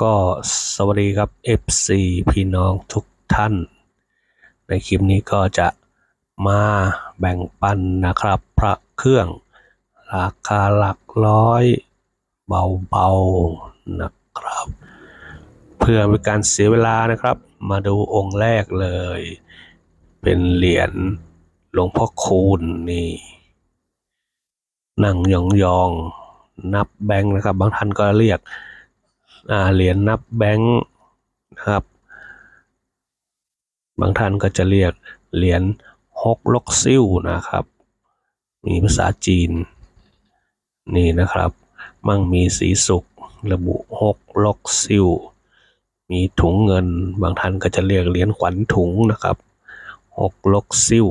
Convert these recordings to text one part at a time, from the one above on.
ก็สวัสดีครับ FC พี่น้องทุกท่าน ในคลิปนี้ก็จะมาแบ่งปันนะครับ พระเครื่องราคาหลักร้อยเบาๆนะครับ เพื่อเป็นการเสียเวลานะครับ มาดูองค์แรกเลย เป็นเหรียญหลวงพ่อคูณนี่นั่งยองๆนับแบงค์นะครับ บางท่านก็เรียก เหรียญนับแบงค์นะครับ บางท่านก็จะเรียกเหรียญฮกลกซิ่วนะครับ มีภาษาจีน นี่นะครับ มั่งมีสีสุกระบุฮกลกซิ่วมีถุงเงิน บางท่านก็จะเรียกเหรียญขวัญถุงนะครับฮกลกซิ่ว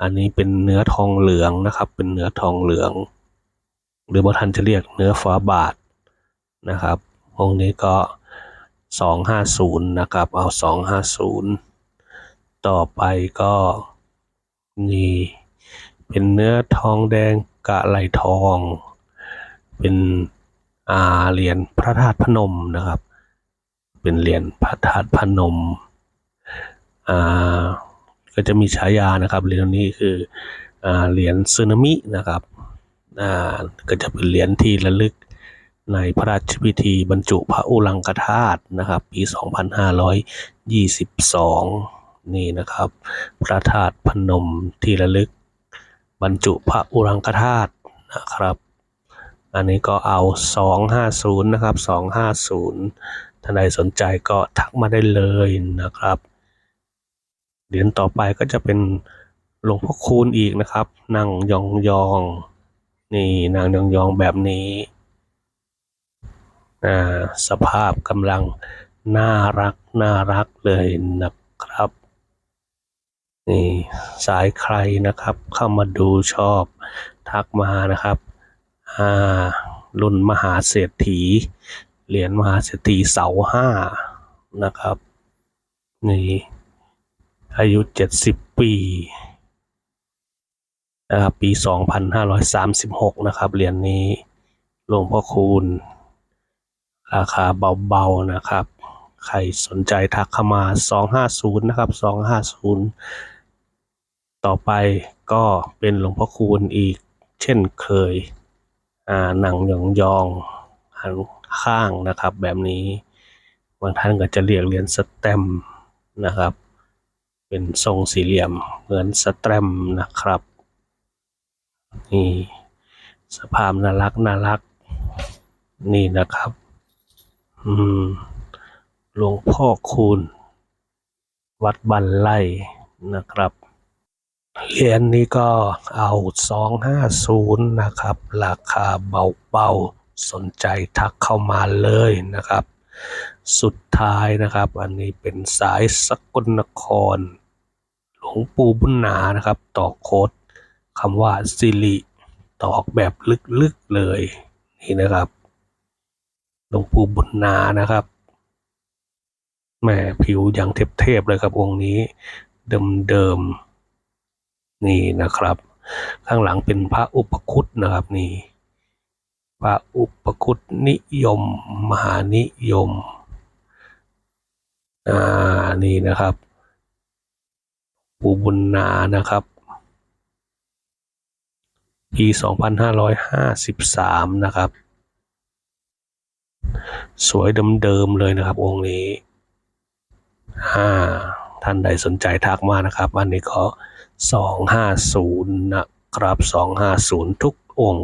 อันนี้เป็นเนื้อทองเหลืองนะครับ เป็นเนื้อทองเหลือง หรือบางท่านจะเรียกเนื้อฟ้าบาทนะครับ องค์นี้ก็สองห้าศูนย์นะครับ เอาสองห้าศูนย์ต่อไปก็นี่เป็นเนื้อทองแดงกะไหลทอง เป็นอาเหรียญพระธาตุพนมนะครับ เป็นเหรียญพระธาตุพนมอ่าก็จะมีฉายานะครับเหรียญนี้คืออาเหรียญสึนามินะครับอาก็จะเป็นเหรียญที่ระลึก ในพระราชพิธีบรรจุพระอุรังคธาตุนะครับ ปี 2522 นี่นะครับ พระธาตุพนมที่ระลึก บรรจุพระอุรังคธาตุนะครับ อันนี้ก็เอา 250 นะครับ 250ท่านใดสนใจก็ทักมาได้เลยนะครับ เหรียญต่อไปก็จะเป็นหลวงพ่อคูณอีกนะครับ นั่งยองยองๆนี่นั่งยองยองๆแบบนี้ สภาพกำลังน่ารักน่ารักเลยนะครับนี่สายใครนะครับเข้ามาดูชอบทักมานะครับอ่ารุ่นมหาเศรษฐีเหรียญมหาเศรษฐีเสาห้านะครับนี่อายุเจ็ดสิบปีนะครับปีสองพันห้าร้อยสามสิบหกนะครับเหรียญนี้หลวงพ่อคูณ ราคาเบาๆนะครับ ใครสนใจทักเข้ามา 250 นะครับ 250 ต่อไปก็เป็นหลวงพ่อคูณอีกเช่นเคยอ่าหนังยองๆหันข้างนะครับแบบนี้บางท่านก็จะเรียกเหรียญสแตมป์นะครับ เป็นทรงสี่เหลี่ยมเหมือนสแตมป์นะครับนี่สภาพน่ารักน่ารักนี่นะครับ อืมหลวงพ่อคูณ วัดบันไล่นะครับเหรียญนี้ก็เอาสองห้าศูนย์นะครับ ราคาเบาๆ สนใจทักเข้ามาเลยนะครับ สุดท้ายนะครับ อันนี้เป็นสายสกลนคร หลวงปู่บุญนานะครับ ต่อโคดคำว่าสิริตอกแบบลึกๆเลย นี่นะครับ หลวงปู่บุญนานะครับแหมผิวอย่างเทพๆเลยครับองค์นี้ เดิมๆนี่นะครับ ข้างหลังเป็นพระอุปคุตนะครับนี่พระอุปคุตนิยม มหานิยมอ่านี่นะครับปู่บุญนานะครับปี 2553 นะครับ สวยเดิมๆเลยนะครับ องค์นี้อ่าท่านใดสนใจทักมานะครับ อันนี้ก็250นะครับ250 ทุกองค์